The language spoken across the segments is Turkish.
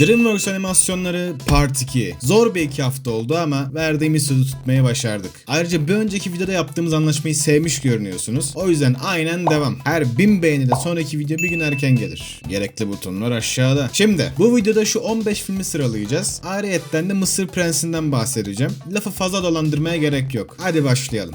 DreamWorks animasyonları Part 2. Zor bir iki hafta oldu ama verdiğimiz sözü tutmayı başardık. Ayrıca bir önceki videoda yaptığımız anlaşmayı sevmiş görünüyorsunuz. O yüzden aynen devam. Her 1000 beğenide sonraki video bir gün erken gelir. Gerekli butonlar aşağıda. Şimdi bu videoda şu 15 filmi sıralayacağız. Ayrıyetten de Mısır Prensi'nden bahsedeceğim. Lafı fazla dolandırmaya gerek yok. Hadi başlayalım.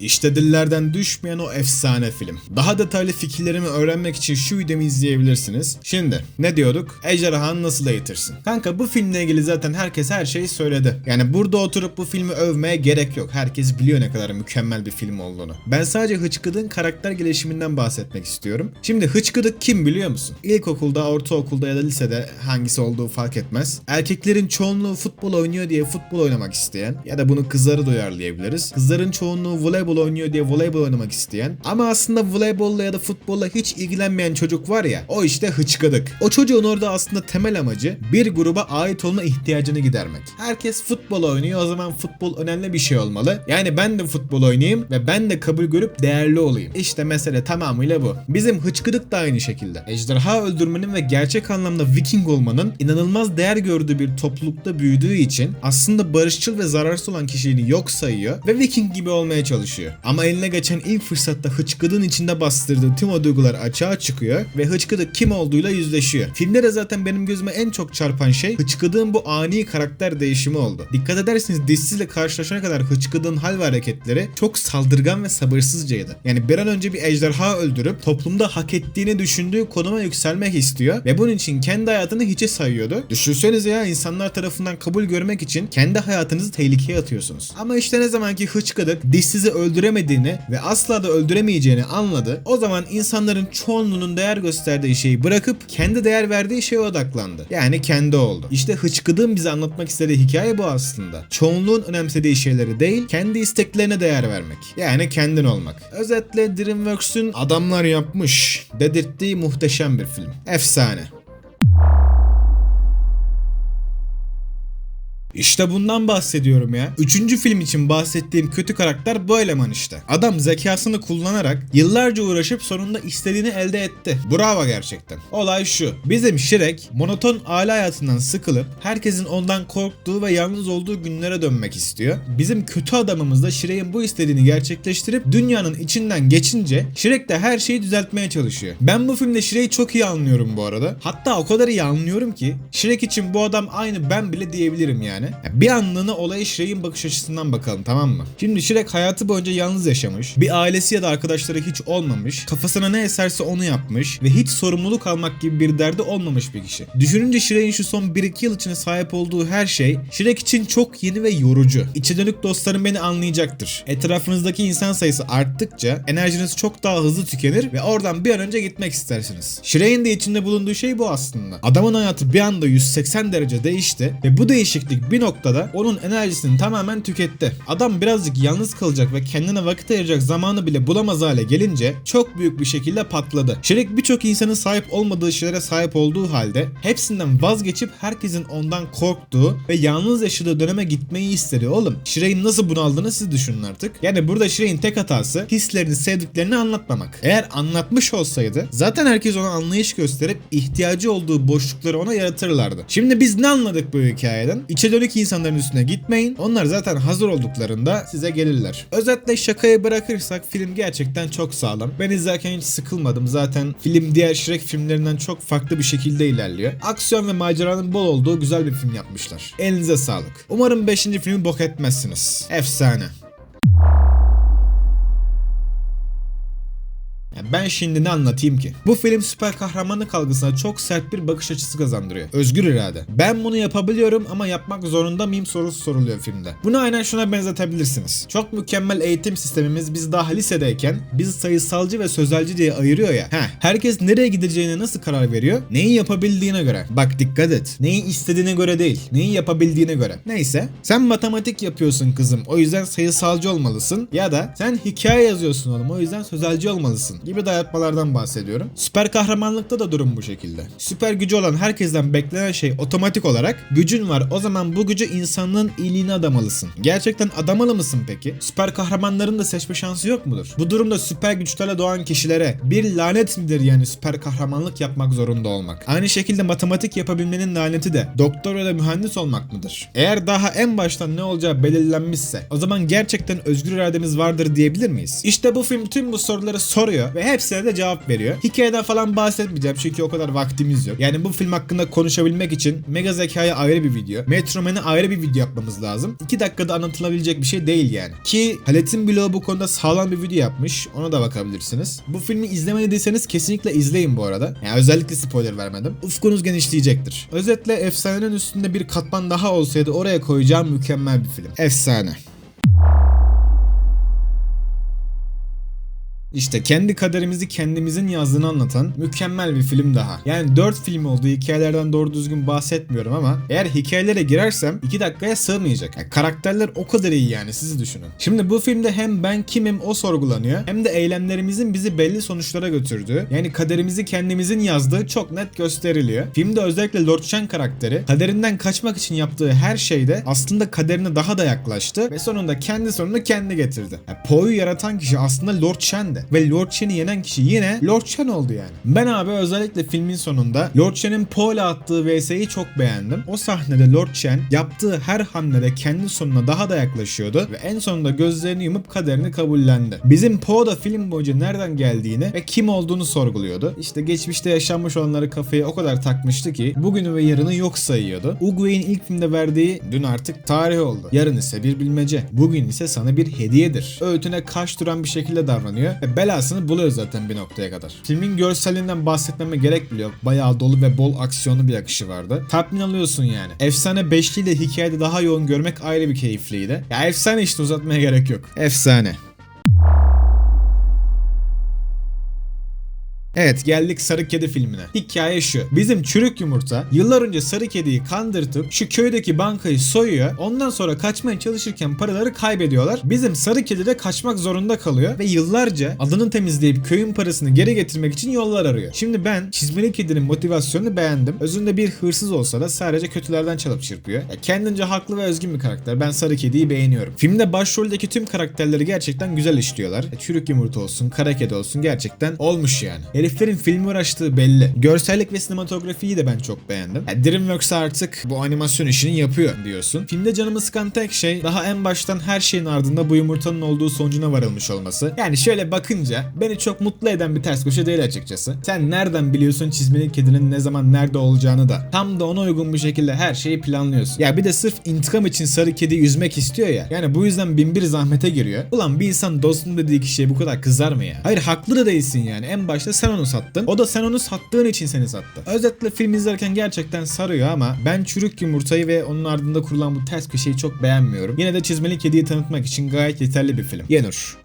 İşte dillerden düşmeyen o efsane film. Daha detaylı fikirlerimi öğrenmek için şu videomu izleyebilirsiniz. Şimdi ne diyorduk? Ejderhanı nasıl eğitirsin? Kanka bu filmle ilgili zaten herkes her şeyi söyledi. Yani burada oturup bu filmi övmeye gerek yok. Herkes biliyor ne kadar mükemmel bir film olduğunu. Ben sadece Hıçkıdık'ın karakter gelişiminden bahsetmek istiyorum. Şimdi Hıçkıdık kim biliyor musun? İlkokulda, ortaokulda ya da lisede hangisi olduğu fark etmez. Erkeklerin çoğunluğu futbol oynuyor diye futbol oynamak isteyen ya da bunu kızları da uyarlayabiliriz. Kızların çoğunluğu voleybol oynuyor diye voleybol oynamak isteyen ama aslında voleybolla ya da futbolla hiç ilgilenmeyen çocuk var ya o işte hıçkıdık. O çocuğun orada aslında temel amacı bir gruba ait olma ihtiyacını gidermek. Herkes futbol oynuyor o zaman futbol önemli bir şey olmalı. Yani ben de futbol oynayayım ve ben de kabul görüp değerli olayım. İşte mesele tamamıyla bu. Bizim hıçkıdık da aynı şekilde. Ejderha öldürmenin ve gerçek anlamda viking olmanın inanılmaz değer gördüğü bir toplulukta büyüdüğü için aslında barışçıl ve zararsız olan kişiliğini yok sayıyor ve viking gibi olmaya çalışıyor. Ama eline geçen ilk fırsatta hıçkıdığın içinde bastırdığı tüm o duygular açığa çıkıyor ve hıçkıdık kim olduğuyla yüzleşiyor. Filmde de zaten benim gözüme en çok çarpan şey hıçkıdığın bu ani karakter değişimi oldu. Dikkat ederseniz dişsizle karşılaşana kadar hıçkıdığın hal ve hareketleri çok saldırgan ve sabırsızcaydı. Yani bir an önce bir ejderha öldürüp toplumda hak ettiğini düşündüğü konuma yükselmek istiyor ve bunun için kendi hayatını hiçe sayıyordu. Düşünsenize ya insanlar tarafından kabul görmek için kendi hayatınızı tehlikeye atıyorsunuz. Ama işte ne zaman ki hıçkıdık dişsizi öldüremediğini ve asla da öldüremeyeceğini anladı. O zaman insanların çoğunluğunun değer gösterdiği şeyi bırakıp kendi değer verdiği şeye odaklandı. Yani kendi oldu. İşte hıçkıdığın bize anlatmak istediği hikaye bu aslında. Çoğunluğun önemsediği şeyleri değil, kendi isteklerine değer vermek. Yani kendin olmak. Özetle DreamWorks'ün adamlar yapmış dedirttiği muhteşem bir film. Efsane. İşte bundan bahsediyorum ya. Üçüncü film için bahsettiğim kötü karakter bu eleman işte. Adam zekasını kullanarak yıllarca uğraşıp sonunda istediğini elde etti. Bravo gerçekten. Olay şu. Bizim Shrek monoton aile hayatından sıkılıp herkesin ondan korktuğu ve yalnız olduğu günlere dönmek istiyor. Bizim kötü adamımız da Shrek'in bu istediğini gerçekleştirip dünyanın içinden geçince Shrek de her şeyi düzeltmeye çalışıyor. Ben bu filmde Shrek'i çok iyi anlıyorum bu arada. Hatta o kadar iyi anlıyorum ki Shrek için bu adam aynı ben bile diyebilirim yani. Ya bir anlığına olaya Shrek'in bakış açısından bakalım tamam mı? Şimdi Shrek hayatı boyunca yalnız yaşamış. Bir ailesi ya da arkadaşları hiç olmamış. Kafasına ne eserse onu yapmış. Ve hiç sorumluluk almak gibi bir derdi olmamış bir kişi. Düşününce Shrek'in şu son 1-2 yıl içinde sahip olduğu her şey Shrek için çok yeni ve yorucu. İçe dönük dostlarım beni anlayacaktır. Etrafınızdaki insan sayısı arttıkça enerjiniz çok daha hızlı tükenir ve oradan bir an önce gitmek istersiniz. Shrek'in de içinde bulunduğu şey bu aslında. Adamın hayatı bir anda 180 derece değişti ve bu değişiklik bir noktada onun enerjisini tamamen tüketti. Adam birazcık yalnız kalacak ve kendine vakit ayıracak zamanı bile bulamaz hale gelince çok büyük bir şekilde patladı. Shrek birçok insanın sahip olmadığı şeylere sahip olduğu halde hepsinden vazgeçip herkesin ondan korktuğu ve yalnız yaşadığı döneme gitmeyi istedi oğlum. Shrek'in nasıl bunaldığını siz düşünün artık. Yani burada Shrek'in tek hatası hislerini sevdiklerini anlatmamak. Eğer anlatmış olsaydı zaten herkes ona anlayış gösterip ihtiyacı olduğu boşlukları ona yaratırlardı. Şimdi biz ne anladık bu hikayeden? İçe dönük insanların üstüne gitmeyin. Onlar zaten hazır olduklarında size gelirler. Özetle şakayı bırakırsak film gerçekten çok sağlam. Ben izlerken hiç sıkılmadım. Zaten film diğer Shrek filmlerinden çok farklı bir şekilde ilerliyor. Aksiyon ve maceranın bol olduğu güzel bir film yapmışlar. Elinize sağlık. Umarım 5. filmi bok etmezsiniz. Efsane. Ya ben şimdi ne anlatayım ki? Bu film süper kahramanlık algısına çok sert bir bakış açısı kazandırıyor. Özgür irade. Ben bunu yapabiliyorum ama yapmak zorunda mıyım sorusu soruluyor filmde. Bunu aynen şuna benzetebilirsiniz. Çok mükemmel eğitim sistemimiz biz daha lisedeyken bizi sayısalcı ve sözelci diye ayırıyor ya. Heh, herkes nereye gideceğine nasıl karar veriyor? Neyi yapabildiğine göre. Bak dikkat et. Neyi istediğine göre değil. Neyi yapabildiğine göre. Neyse. Sen matematik yapıyorsun kızım. O yüzden sayısalcı olmalısın. Ya da sen hikaye yazıyorsun oğlum. O yüzden sözelci olmalısın gibi dayatmalardan bahsediyorum. Süper kahramanlıkta da durum bu şekilde. Süper gücü olan herkesten beklenen şey otomatik olarak gücün var o zaman bu gücü insanlığın iyiliğine adamalısın. Gerçekten adamalı mısın peki? Süper kahramanların da seçme şansı yok mudur? Bu durumda süper güçlerle doğan kişilere bir lanet midir yani süper kahramanlık yapmak zorunda olmak? Aynı şekilde matematik yapabilmenin laneti de doktor ya da mühendis olmak mıdır? Eğer daha en baştan ne olacağı belirlenmişse o zaman gerçekten özgür irademiz vardır diyebilir miyiz? İşte bu film tüm bu soruları soruyor ve hepsine de cevap veriyor. Hikayeden falan bahsetmeyeceğim çünkü o kadar vaktimiz yok. Yani bu film hakkında konuşabilmek için Mega Zeka'ya ayrı bir video, Metro Man'e ayrı bir video yapmamız lazım. 2 dakikada anlatılabilecek bir şey değil yani. Ki Halet'in bloğu bu konuda sağlam bir video yapmış. Ona da bakabilirsiniz. Bu filmi izlemediyseniz kesinlikle izleyin bu arada. Yani özellikle spoiler vermedim. Ufkunuz genişleyecektir. Özetle efsanenin üstünde bir katman daha olsaydı oraya koyacağım mükemmel bir film. Efsane. İşte kendi kaderimizi kendimizin yazdığını anlatan mükemmel bir film daha. Yani 4 film olduğu hikayelerden doğru düzgün bahsetmiyorum ama eğer hikayelere girersem 2 dakikaya sığmayacak. Yani karakterler o kadar iyi yani siz düşünün. Şimdi bu filmde hem ben kimim o sorgulanıyor hem de eylemlerimizin bizi belli sonuçlara götürdüğü yani kaderimizi kendimizin yazdığı çok net gösteriliyor. Filmde özellikle Lord Shen karakteri kaderinden kaçmak için yaptığı her şeyde aslında kaderine daha da yaklaştı ve sonunda kendi sonunu kendi getirdi. Yani Poe'yu yaratan kişi aslında Lord Shen'di ve Lord Shen'i yenen kişi yine Lord Shen oldu yani. Ben abi özellikle filmin sonunda Lord Shen'in Poe'la attığı VS'yi çok beğendim. O sahnede Lord Shen yaptığı her hamlede kendi sonuna daha da yaklaşıyordu ve en sonunda gözlerini yumup kaderini kabullendi. Bizim Poe da film boyunca nereden geldiğini ve kim olduğunu sorguluyordu. İşte geçmişte yaşanmış olanları kafaya o kadar takmıştı ki bugünü ve yarını yok sayıyordu. Uguay'in ilk filmde verdiği dün artık tarih oldu. Yarın ise bir bilmece. Bugün ise sana bir hediyedir. Öğütüne kaş duran bir şekilde davranıyor ve belasını buluyor zaten bir noktaya kadar. Filmin görselinden bahsetmeme gerek bile yok. Bayağı dolu ve bol aksiyonlu bir akışı vardı. Tatmin alıyorsun yani. Efsane beşliyle hikayede daha yoğun görmek ayrı bir keyifliydi. Ya efsane işte uzatmaya gerek yok. Efsane. Evet geldik Sarı Kedi filmine. Hikaye şu. Bizim çürük yumurta yıllar önce Sarı Kedi'yi kandırtıp şu köydeki bankayı soyuyor. Ondan sonra kaçmaya çalışırken paraları kaybediyorlar. Bizim Sarı Kedi de kaçmak zorunda kalıyor ve yıllarca adını temizleyip köyün parasını geri getirmek için yollar arıyor. Şimdi ben Çizmeli Kedi'nin motivasyonunu beğendim. Özünde bir hırsız olsa da sadece kötülerden çalıp çırpıyor. Ya kendince haklı ve özgün bir karakter. Ben Sarı Kedi'yi beğeniyorum. Filmde başroldeki tüm karakterleri gerçekten güzel işliyorlar. Ya çürük yumurta olsun, kara kedi olsun gerçekten olmuş yani. Heriflerin filmi uğraştığı belli. Görsellik ve sinematografiyi de ben çok beğendim. Ya Dreamworks artık bu animasyon işini yapıyor diyorsun. Filmde canımı sıkan tek şey daha en baştan her şeyin ardında bu yumurtanın olduğu sonucuna varılmış olması. Yani şöyle bakınca beni çok mutlu eden bir ters köşe değil açıkçası. Sen nereden biliyorsun çizmeli kedinin ne zaman nerede olacağını da. Tam da ona uygun bir şekilde her şeyi planlıyorsun. Ya bir de sırf intikam için sarı kedi yüzmek istiyor ya. Yani bu yüzden bin bir zahmete giriyor. Ulan bir insan dostum dediği kişiye bu kadar kızar mı ya? Hayır haklı da değilsin yani. En başta sen onu sattın. O da sen onu sattığın için seni sattı. Özetle film izlerken gerçekten sarıyor ama ben çürük yumurtayı ve onun ardında kurulan bu ters köşeyi çok beğenmiyorum. Yine de çizmeli kediyi tanıtmak için gayet yeterli bir film. Yenur.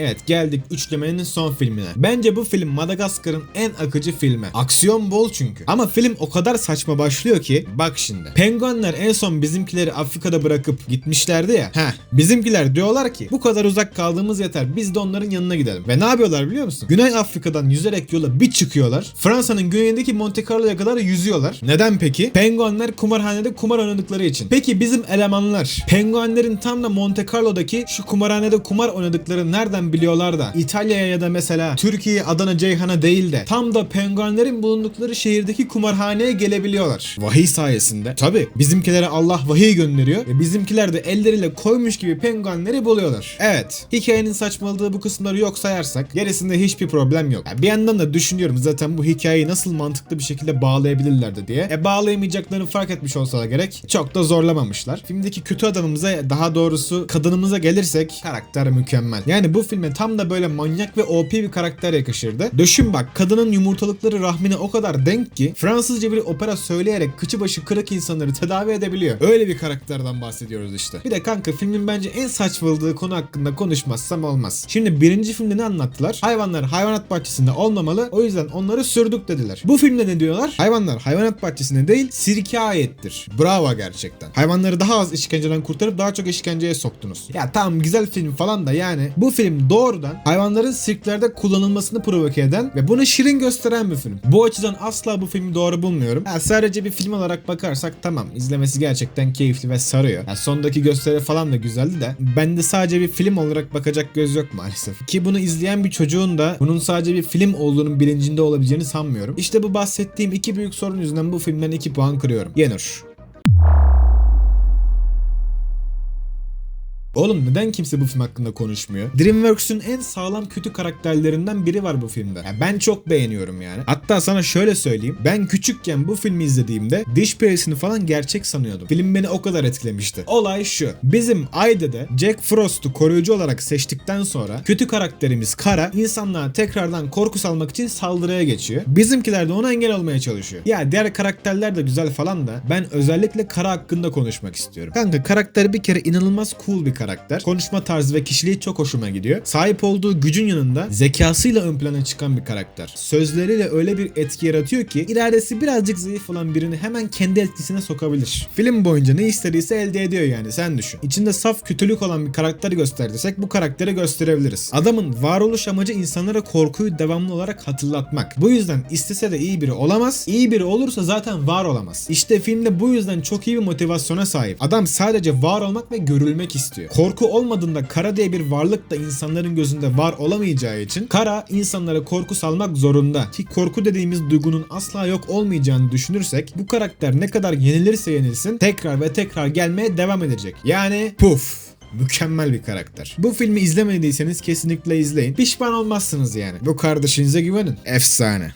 Evet geldik üçlemenin son filmine. Bence bu film Madagaskar'ın en akıcı filmi. Aksiyon bol çünkü. Ama film o kadar saçma başlıyor ki bak şimdi. Penguenler en son bizimkileri Afrika'da bırakıp gitmişlerdi ya. Heh bizimkiler diyorlar ki bu kadar uzak kaldığımız yeter biz de onların yanına gidelim. Ve ne yapıyorlar biliyor musun? Güney Afrika'dan yüzerek yola bir çıkıyorlar. Fransa'nın güneyindeki Monte Carlo'ya kadar yüzüyorlar. Neden peki? Penguenler kumarhanede kumar oynadıkları için. Peki bizim elemanlar penguenlerin tam da Monte Carlo'daki şu kumarhanede kumar oynadıkları nereden biliyorlar da İtalya'ya ya da mesela Türkiye Adana Ceyhan'a değil de tam da penguenlerin bulundukları şehirdeki kumarhaneye gelebiliyorlar. Vahiy sayesinde. Tabi bizimkilere Allah vahiy gönderiyor ve bizimkiler de elleriyle koymuş gibi penguenleri buluyorlar. Evet hikayenin saçmaladığı bu kısımları yok sayarsak gerisinde hiçbir problem yok. Ya bir yandan da düşünüyorum zaten bu hikayeyi nasıl mantıklı bir şekilde bağlayabilirlerdi diye. E bağlayamayacaklarını fark etmiş olsalar gerek çok da zorlamamışlar. Filmdeki kötü adamımıza daha doğrusu kadınımıza gelirsek karakter mükemmel. Yani bu film filme tam da böyle manyak ve OP bir karakter yakışırdı. Düşün bak kadının yumurtalıkları rahmine o kadar denk ki Fransızca bir opera söyleyerek kıçı başı kırık insanları tedavi edebiliyor. Öyle bir karakterden bahsediyoruz işte. Bir de kanka filmin bence en saçmaladığı konu hakkında konuşmazsam olmaz. Şimdi birinci filmde ne anlattılar? Hayvanlar hayvanat bahçesinde olmamalı o yüzden onları sürdük dediler. Bu filmde ne diyorlar? Hayvanlar hayvanat bahçesinde değil sirke ayettir. Bravo gerçekten. Hayvanları daha az işkenceden kurtarıp daha çok işkenceye soktunuz. Ya tamam güzel film falan da yani bu film doğrudan hayvanların sirklerde kullanılmasını provoke eden ve bunu şirin gösteren bir film. Bu açıdan asla bu filmi doğru bulmuyorum. Ya sadece bir film olarak bakarsak tamam izlemesi gerçekten keyifli ve sarıyor. Ya sondaki gösteri falan da güzeldi de bende sadece bir film olarak bakacak göz yok maalesef. Ki bunu izleyen bir çocuğun da bunun sadece bir film olduğunun bilincinde olabileceğini sanmıyorum. İşte bu bahsettiğim iki büyük sorun yüzünden bu filmden 2 puan kırıyorum. Yenur. Oğlum neden kimse bu film hakkında konuşmuyor? DreamWorks'ün en sağlam kötü karakterlerinden biri var bu filmde. Ya ben çok beğeniyorum yani. Hatta sana şöyle söyleyeyim. Ben küçükken bu filmi izlediğimde diş perisini falan gerçek sanıyordum. Film beni o kadar etkilemişti. Olay şu. Bizim Ayde'de Jack Frost'u koruyucu olarak seçtikten sonra kötü karakterimiz Kara insanlığa tekrardan korku salmak için saldırıya geçiyor. Bizimkiler de ona engel olmaya çalışıyor. Ya diğer karakterler de güzel falan da ben özellikle Kara hakkında konuşmak istiyorum. Kanka karakter bir kere inanılmaz cool bir karakter. Konuşma tarzı ve kişiliği çok hoşuma gidiyor. Sahip olduğu gücün yanında zekasıyla ön plana çıkan bir karakter. Sözleriyle öyle bir etki yaratıyor ki iradesi birazcık zayıf olan birini hemen kendi etkisine sokabilir. Film boyunca ne istediyse elde ediyor yani sen düşün. İçinde saf kötülük olan bir karakter gösterdiysek bu karakteri gösterebiliriz. Adamın varoluş amacı insanlara korkuyu devamlı olarak hatırlatmak. Bu yüzden istese de iyi biri olamaz. İyi biri olursa zaten var olamaz. İşte filmde bu yüzden çok iyi bir motivasyona sahip. Adam sadece var olmak ve görülmek istiyor. Korku olmadığında Kara diye bir varlık da insanların gözünde var olamayacağı için Kara insanlara korku salmak zorunda. Ki korku dediğimiz duygunun asla yok olmayacağını düşünürsek bu karakter ne kadar yenilirse yenilsin tekrar ve tekrar gelmeye devam edecek. Yani puf. Mükemmel bir karakter. Bu filmi izlemediyseniz kesinlikle izleyin. Pişman olmazsınız yani. Bu kardeşinize güvenin. Efsane.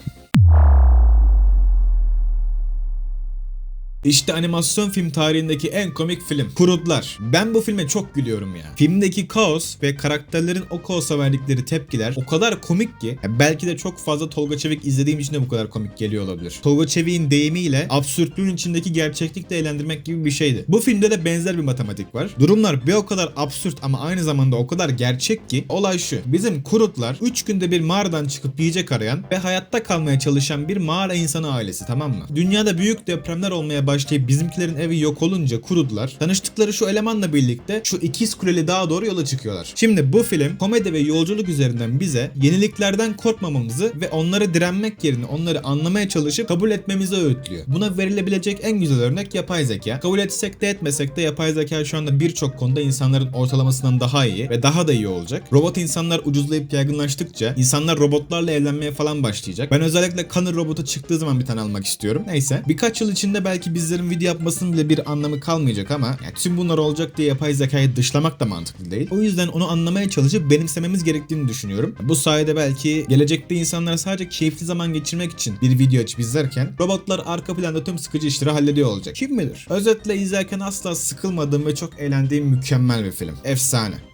İşte animasyon film tarihindeki en komik film. Kurutlar. Ben bu filme çok gülüyorum ya. Filmdeki kaos ve karakterlerin o kaosa verdikleri tepkiler o kadar komik ki belki de çok fazla Tolga Çevik izlediğim için de bu kadar komik geliyor olabilir. Tolga Çevik'in deyimiyle absürtlüğün içindeki gerçeklikle eğlendirmek gibi bir şeydi. Bu filmde de benzer bir matematik var. Durumlar bir o kadar absürt ama aynı zamanda o kadar gerçek ki olay şu. Bizim kurutlar 3 günde bir mağaradan çıkıp yiyecek arayan ve hayatta kalmaya çalışan bir mağara insanı ailesi tamam mı? Dünyada büyük depremler olmaya başlayıp bizimkilerin evi yok olunca kurudular. Tanıştıkları şu elemanla birlikte şu ikiz kuleli dağa doğru yola çıkıyorlar. Şimdi bu film komedi ve yolculuk üzerinden bize yeniliklerden korkmamamızı ve onlara direnmek yerine onları anlamaya çalışıp kabul etmemizi öğütlüyor. Buna verilebilecek en güzel örnek yapay zeka. Kabul etsek de etmesek de yapay zeka şu anda birçok konuda insanların ortalamasından daha iyi ve daha da iyi olacak. Robot insanlar ucuzlayıp yaygınlaştıkça insanlar robotlarla evlenmeye falan başlayacak. Ben özellikle Connor robotu çıktığı zaman bir tane almak istiyorum. Neyse. Birkaç yıl içinde belki bizlerin video yapmasının bile bir anlamı kalmayacak ama ya tüm bunlar olacak diye yapay zekayı dışlamak da mantıklı değil. O yüzden onu anlamaya çalışıp benimsememiz gerektiğini düşünüyorum. Bu sayede belki gelecekte insanlar sadece keyifli zaman geçirmek için bir video açıp izlerken robotlar arka planda tüm sıkıcı işleri hallediyor olacak. Kim bilir? Özetle izlerken asla sıkılmadığım ve çok eğlendiğim mükemmel bir film. Efsane.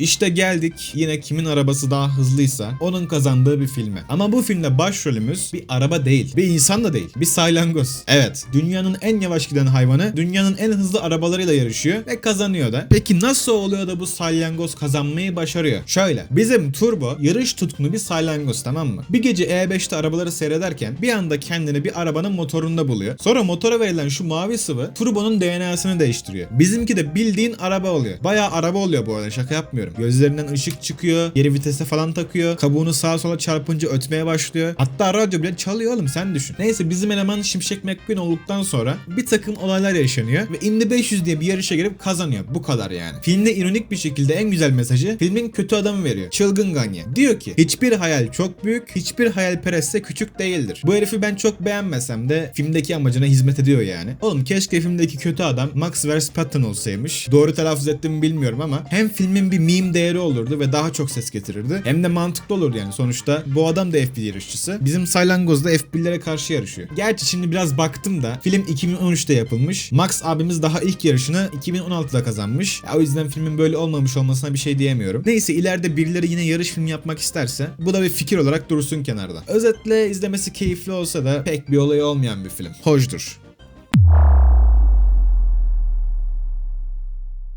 İşte geldik yine kimin arabası daha hızlıysa onun kazandığı bir filme. Ama bu filmde başrolümüz bir araba değil, bir insan da değil, bir salyangoz. Evet, dünyanın en yavaş giden hayvanı dünyanın en hızlı arabalarıyla yarışıyor ve kazanıyor da. Peki nasıl oluyor da bu salyangoz kazanmayı başarıyor? Şöyle, bizim Turbo yarış tutkunu bir salyangoz tamam mı? Bir gece E5'te arabaları seyrederken bir anda kendini bir arabanın motorunda buluyor. Sonra motora verilen şu mavi sıvı Turbo'nun DNA'sını değiştiriyor. Bizimki de bildiğin araba oluyor. Bayağı araba oluyor bu arada şaka yapmıyorum. Gözlerinden ışık çıkıyor. Geri vitese falan takıyor. Kabuğunu sağa sola çarpınca ötmeye başlıyor. Hatta radyo bile çalıyor oğlum sen düşün. Neyse bizim eleman Şimşek McQueen olduktan sonra bir takım olaylar yaşanıyor ve Indy 500 diye bir yarışa girip kazanıyor. Bu kadar yani. Filmde ironik bir şekilde en güzel mesajı filmin kötü adamı veriyor. Çılgın Ganye. Diyor ki hiçbir hayal çok büyük, hiçbir hayalperestse küçük değildir. Bu herifi ben çok beğenmesem de filmdeki amacına hizmet ediyor yani. Oğlum keşke filmdeki kötü adam Max Verstappen olsaymış. Doğru telaffuz ettim bilmiyorum ama hem filmin bir meme meme değeri olurdu ve daha çok ses getirirdi. Hem de mantıklı olurdu yani sonuçta bu adam da F1 yarışçısı. Bizim Saylangoz da F1'lere karşı yarışıyor. Gerçi şimdi biraz baktım da film 2013'te yapılmış. Max abimiz daha ilk yarışını 2016'da kazanmış. Ya, o yüzden filmin böyle olmamış olmasına bir şey diyemiyorum. Neyse ileride birileri yine yarış filmi yapmak isterse bu da bir fikir olarak dursun kenarda. Özetle izlemesi keyifli olsa da pek bir olayı olmayan bir film. Hoşdur.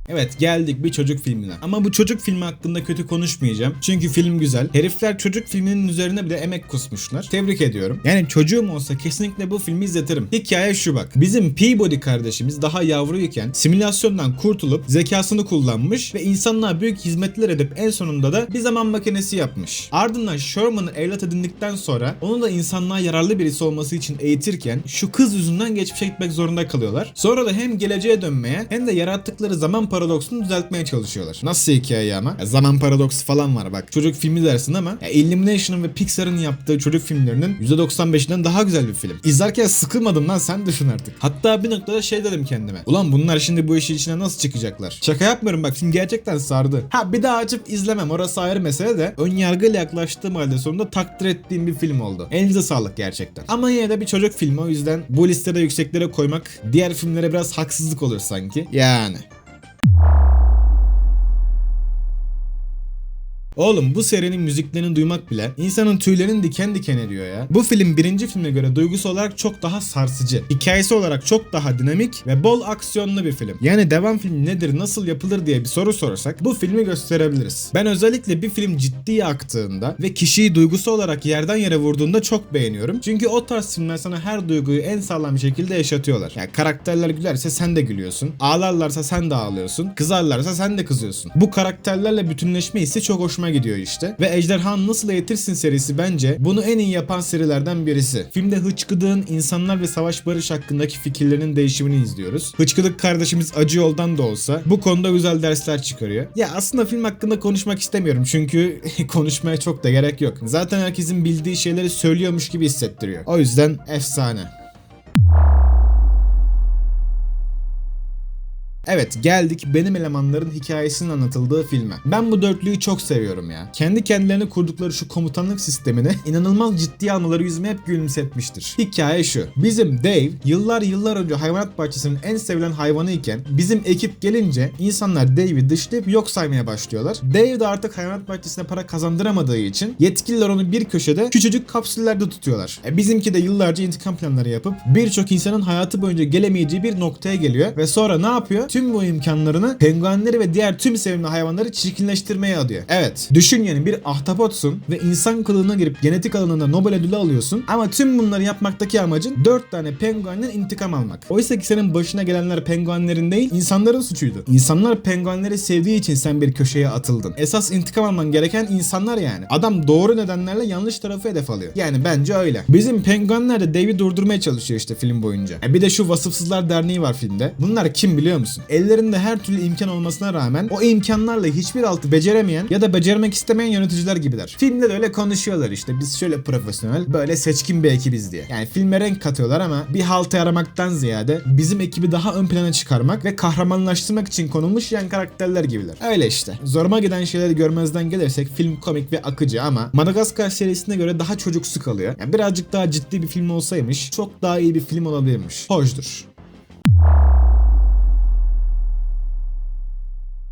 Evet geldik bir çocuk filmine. Ama bu çocuk filmi hakkında kötü konuşmayacağım. Çünkü film güzel. Herifler çocuk filminin üzerine bile emek kusmuşlar. Tebrik ediyorum. Yani çocuğum olsa kesinlikle bu filmi izletirim. Hikaye şu bak. Bizim Peabody kardeşimiz daha yavruyken simülasyondan kurtulup zekasını kullanmış ve insanlığa büyük hizmetler edip en sonunda da bir zaman makinesi yapmış. Ardından Sherman'ı evlat edindikten sonra onu da insanlığa yararlı birisi olması için eğitirken şu kız yüzünden geçmişe gitmek zorunda kalıyorlar. Sonra da hem geleceğe dönmeye hem de yarattıkları zaman paradoksunu düzeltmeye çalışıyorlar. Nasıl hikaye ama? Ya zaman paradoksu falan var bak. Çocuk filmi dersin ama ya Illumination'ın ve Pixar'ın yaptığı çocuk filmlerinin %95'inden daha güzel bir film. İzlerken sıkılmadım lan sen düşün artık. Hatta bir noktada şey dedim kendime. Ulan bunlar şimdi bu işin içine nasıl çıkacaklar? Şaka yapmıyorum bak film gerçekten sardı. Ha bir daha açıp izlemem orası ayrı mesele de ön yargıyla yaklaştığım halde sonunda takdir ettiğim bir film oldu. Elinize sağlık gerçekten. Ama yine de bir çocuk filmi o yüzden bu listede yükseklere koymak diğer filmlere biraz haksızlık olur sanki. Yani. Oğlum bu serinin müziklerini duymak bile insanın tüylerinin diken diken ediyor ya. Bu film birinci filme göre duygusu olarak çok daha sarsıcı. Hikayesi olarak çok daha dinamik ve bol aksiyonlu bir film. Yani devam filmi nedir, nasıl yapılır diye bir soru sorarsak bu filmi gösterebiliriz. Ben özellikle bir film ciddiye aktığında ve kişiyi duygusu olarak yerden yere vurduğunda çok beğeniyorum. Çünkü o tarz filmler sana her duyguyu en sağlam şekilde yaşatıyorlar. Yani karakterler gülerse sen de gülüyorsun. Ağlarlarsa sen de ağlıyorsun. Kızarlarsa sen de kızıyorsun. Bu karakterlerle bütünleşme hissi çok hoşuma gidiyor işte. Ve Ejderhan Nasıl Eğitirsin serisi bence bunu en iyi yapan serilerden birisi. Filmde Hıçkıdık'ın insanlar ve savaş barış hakkındaki fikirlerinin değişimini izliyoruz. Hıçkıdık kardeşimiz acı yoldan da olsa bu konuda güzel dersler çıkarıyor. Ya aslında film hakkında konuşmak istemiyorum çünkü konuşmaya çok da gerek yok. Zaten herkesin bildiği şeyleri söylüyormuş gibi hissettiriyor. O yüzden efsane. Evet geldik benim elemanların hikayesinin anlatıldığı filme. Ben bu dörtlüyü çok seviyorum ya. Kendi kendilerine kurdukları şu komutanlık sistemini inanılmaz ciddiye almaları yüzümü hep gülümsetmiştir. Hikaye şu. Bizim Dave yıllar yıllar önce hayvanat bahçesinin en sevilen hayvanı iken bizim ekip gelince insanlar Dave'i dışlayıp yok saymaya başlıyorlar. Dave de artık hayvanat bahçesine para kazandıramadığı için yetkililer onu bir köşede küçücük kapsüllerde tutuyorlar. E bizimki de yıllarca intikam planları yapıp birçok insanın hayatı boyunca gelemeyeceği bir noktaya geliyor ve sonra ne yapıyor? Tüm bu imkanlarını penguenleri ve diğer tüm sevimli hayvanları çirkinleştirmeye adıyor. Evet. Düşün yani bir ahtapotsun ve insan kılığına girip genetik alanında Nobel ödülü alıyorsun ama tüm bunları yapmaktaki amacın 4 tane penguenden intikam almak. Oysa ki senin başına gelenler penguenlerin değil insanların suçuydu. İnsanlar penguenleri sevdiği için sen bir köşeye atıldın. Esas intikam alman gereken insanlar yani. Adam doğru nedenlerle yanlış tarafı hedef alıyor. Yani bence öyle. Bizim penguenler de Dave'i durdurmaya çalışıyor işte film boyunca. E bir de şu Vasıfsızlar Derneği var filmde. Bunlar kim biliyor musun? Ellerinde her türlü imkan olmasına rağmen o imkanlarla hiçbir altı beceremeyen ya da becermek istemeyen yöneticiler gibiler. Filmde de öyle konuşuyorlar işte biz şöyle profesyonel böyle seçkin bir ekibiz diye. Yani filme renk katıyorlar ama bir halta yaramaktan ziyade bizim ekibi daha ön plana çıkarmak ve kahramanlaştırmak için konulmuş yan karakterler gibiler. Öyle işte. Zoruma giden şeyleri görmezden gelirsek film komik ve akıcı ama Madagaskar serisine göre daha çocuksu kalıyor. Yani birazcık daha ciddi bir film olsaymış çok daha iyi bir film olabilirmiş. Hoşdur.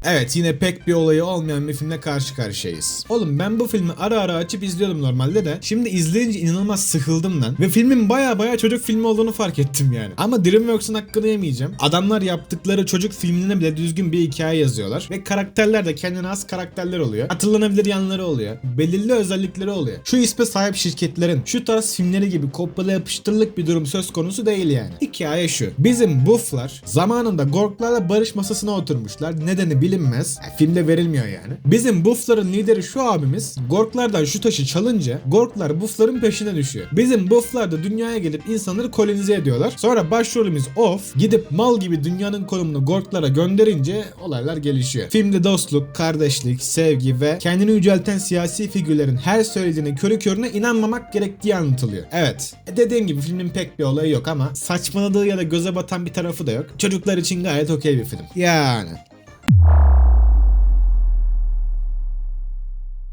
Evet yine pek bir olayı olmayan bir filmle karşı karşıyayız. Oğlum ben bu filmi ara ara açıp izliyordum normalde de. Şimdi izleyince inanılmaz sıkıldım lan. Ve filmin baya baya çocuk filmi olduğunu fark ettim yani. Ama Dreamworks'un hakkını yemeyeceğim. Adamlar yaptıkları çocuk filmine bile düzgün bir hikaye yazıyorlar. Ve karakterler de kendine az karakterler oluyor. Hatırlanabilir yanları oluyor. Belirli özellikleri oluyor. Şu isme sahip şirketlerin şu tarz filmleri gibi kopyala yapıştırılık bir durum söz konusu değil yani. Hikaye şu. Bizim bufflar zamanında Gorklarla barış masasına oturmuşlar. Nedeni bilinmez. Yani filmde verilmiyor yani. Bizim buffların lideri şu abimiz Gorklardan şu taşı çalınca Gorklar buffların peşine düşüyor. Bizim bufflar da dünyaya gelip insanları kolonize ediyorlar. Sonra başrolümüz Off gidip mal gibi dünyanın konumunu Gorklara gönderince olaylar gelişiyor. Filmde dostluk, kardeşlik, sevgi ve kendini yücelten siyasi figürlerin her söylediğine körü körüne inanmamak gerektiği anlatılıyor. Evet. e Dediğim gibi filmin pek bir olayı yok ama saçmaladığı ya da göze batan bir tarafı da yok. Çocuklar için gayet okey bir film. Yani. you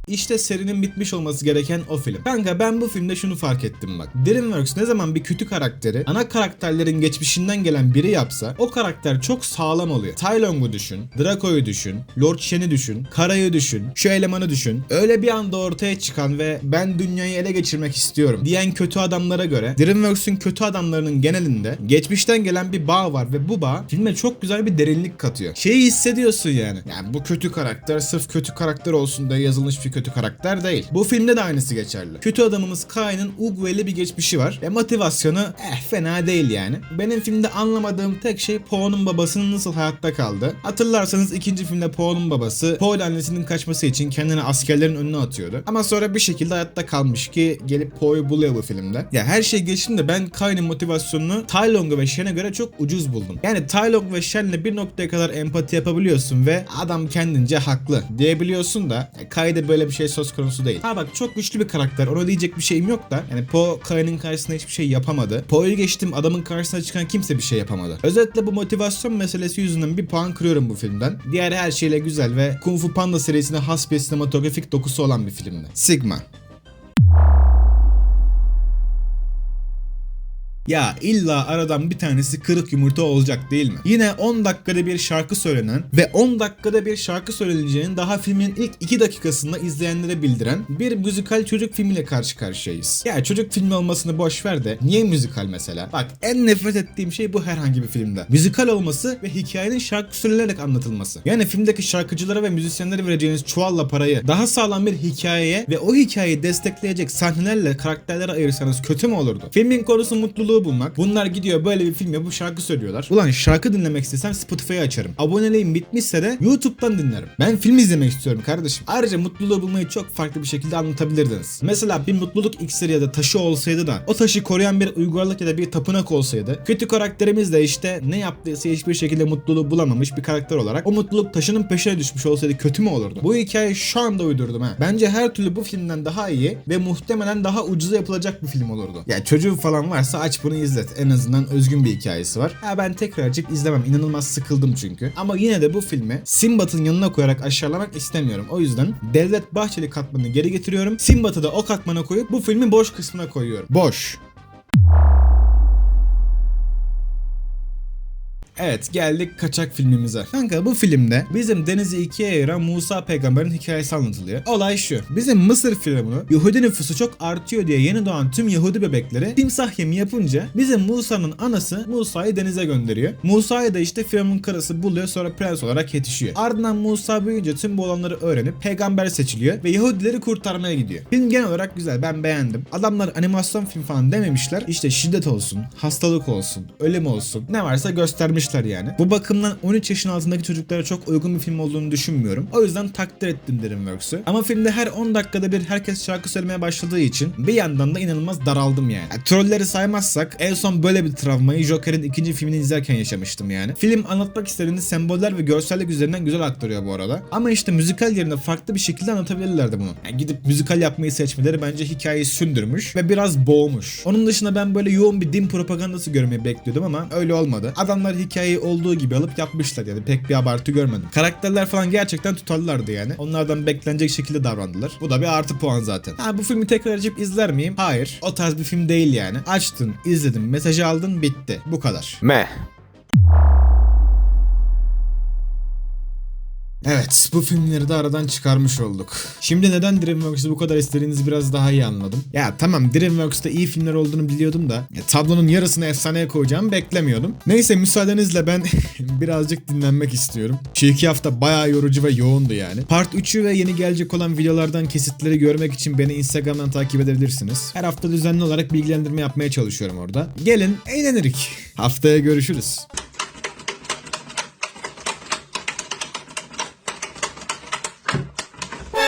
İşte serinin bitmiş olması gereken o film. Kanka ben bu filmde şunu fark ettim bak. DreamWorks ne zaman bir kötü karakteri ana karakterlerin geçmişinden gelen biri yapsa o karakter çok sağlam oluyor. Tai Long'u düşün, Draco'yu düşün, Lord Shen'i düşün, Kara'yı düşün, şu elemanı düşün. Öyle bir anda ortaya çıkan ve ben dünyayı ele geçirmek istiyorum diyen kötü adamlara göre DreamWorks'ün kötü adamlarının genelinde geçmişten gelen bir bağ var ve bu bağ filme çok güzel bir derinlik katıyor. Şeyi hissediyorsun yani. Yani bu kötü karakter sırf kötü karakter olsun diye yazılmış bir kötü karakter değil. Bu filmde de aynısı geçerli. Kötü adamımız Kain'in Uguay'li bir geçmişi var ve motivasyonu eh fena değil yani. Benim filmde anlamadığım tek şey Poe'nun babasının nasıl hayatta kaldı. Hatırlarsanız ikinci filmde Poe'nun babası Poe ile annesinin kaçması için kendini askerlerin önüne atıyordu. Ama sonra bir şekilde hayatta kalmış ki gelip Poe'yu buluyor bu filmde. Ya her şey geçtim de ben Kain'in motivasyonunu Tai Long'a ve Shen'e göre çok ucuz buldum. Yani Tai Lung ve Shen'le bir noktaya kadar empati yapabiliyorsun ve adam kendince haklı diyebiliyorsun da e, Kai'de böyle bir şey söz konusu değil. Ha bak çok güçlü bir karakter ona diyecek bir şeyim yok da yani Poe Kai'nin karşısında hiçbir şey yapamadı. Poe'yu geçtim adamın karşısına çıkan kimse bir şey yapamadı. Özetle bu motivasyon meselesi yüzünden bir puan kırıyorum bu filmden. Diğer her şeyle güzel ve Kung Fu Panda serisine has bir sinematografik dokusu olan bir filmdi. Sigma. Ya illa aradan bir tanesi kırık yumurta olacak değil mi? Yine 10 dakikada bir şarkı söylenen ve 10 dakikada bir şarkı söyleneceğini daha filmin ilk 2 dakikasında izleyenlere bildiren bir müzikal çocuk filmiyle karşı karşıyayız. Ya çocuk filmi olmasını boş ver de niye müzikal mesela? Bak en nefret ettiğim şey bu herhangi bir filmde. Müzikal olması ve hikayenin şarkı söylenerek anlatılması. Yani filmdeki şarkıcılara ve müzisyenlere vereceğiniz çuvalla parayı daha sağlam bir hikayeye ve o hikayeyi destekleyecek sahnelerle karakterlere ayırsanız kötü mü olurdu? Filmin konusu mutluluğu bulmak. Bunlar gidiyor böyle bir film yapıp şarkı söylüyorlar. Ulan şarkı dinlemek istesem Spotify'ı açarım. Aboneliğim bitmişse de YouTube'dan dinlerim. Ben film izlemek istiyorum kardeşim. Ayrıca mutluluğu bulmayı çok farklı bir şekilde anlatabilirdiniz. Mesela bir mutluluk iksiri ya da taşı olsaydı da o taşı koruyan bir uygarlık ya da bir tapınak olsaydı kötü karakterimiz de işte ne yaptıysa hiçbir şekilde mutluluğu bulamamış bir karakter olarak o mutluluk taşının peşine düşmüş olsaydı kötü mü olurdu? Bu hikayeyi şu anda uydurdum ha. Bence her türlü bu filmden daha iyi ve muhtemelen daha ucuza yapılacak bir film olurdu. Ya çocuğu falan varsa aç bunu izlet. En azından özgün bir hikayesi var. Ya ben tekrar açıp izlemem. İnanılmaz sıkıldım çünkü. Ama yine de bu filmi Simbat'ın yanına koyarak aşağılamak istemiyorum. O yüzden Devlet Bahçeli katmanını geri getiriyorum. Simbat'ı da o katmana koyup bu filmin boş kısmına koyuyorum. Boş. Evet geldik kaçak filmimize. Kanka bu filmde bizim denizi ikiye ayıran Musa peygamberin hikayesi anlatılıyor. Olay şu. Bizim Mısır firavunu Yahudi nüfusu çok artıyor diye yeni doğan tüm Yahudi bebekleri timsah yemi yapınca bizim Musa'nın anası Musa'yı denize gönderiyor. Musa'yı da işte firavunun karısı buluyor sonra prens olarak yetişiyor. Ardından Musa büyüyünce tüm bu olanları öğrenip peygamber seçiliyor ve Yahudileri kurtarmaya gidiyor. Film genel olarak güzel ben beğendim. Adamlar animasyon film falan dememişler. İşte şiddet olsun, hastalık olsun, ölüm olsun ne varsa göstermiş yani. Bu bakımdan 13 yaşın altındaki çocuklara çok uygun bir film olduğunu düşünmüyorum. O yüzden takdir ettim DreamWorks'u. Ama filmde her 10 dakikada bir herkes şarkı söylemeye başladığı için bir yandan da inanılmaz daraldım yani. yani trolleri saymazsak en son böyle bir travmayı Joker'in ikinci filmini izlerken yaşamıştım yani. Film anlatmak istediğiniz semboller ve görsellik üzerinden güzel aktarıyor bu arada. Ama işte müzikal yerine farklı bir şekilde anlatabilirlerdi bunu. Yani gidip müzikal yapmayı seçmeleri bence hikayeyi sündürmüş ve biraz boğmuş. Onun dışında ben böyle yoğun bir din propagandası görmeyi bekliyordum ama öyle olmadı. Adamlar hikaye hikayeyi olduğu gibi alıp yapmışlar yani pek bir abartı görmedim. Karakterler falan gerçekten tutarlardı yani. Onlardan beklenecek şekilde davrandılar. Bu da bir artı puan zaten. Ha bu filmi tekrar açıp izler miyim? Hayır. O tarz bir film değil yani. Açtın, izledin, mesajı aldın, bitti. Bu kadar. Meh. Evet bu filmleri de aradan çıkarmış olduk. Şimdi neden DreamWorks'ı bu kadar istediğinizi biraz daha iyi anladım. Ya tamam DreamWorks'ta iyi filmler olduğunu biliyordum da ya, tablonun yarısını efsaneye koyacağımı beklemiyordum. Neyse müsaadenizle ben birazcık dinlenmek istiyorum. Şu iki hafta bayağı yorucu ve yoğundu yani. Part 3'ü ve yeni gelecek olan videolardan kesitleri görmek için beni Instagram'dan takip edebilirsiniz. Her hafta düzenli olarak bilgilendirme yapmaya çalışıyorum orada. Gelin eğlenirik. Haftaya görüşürüz.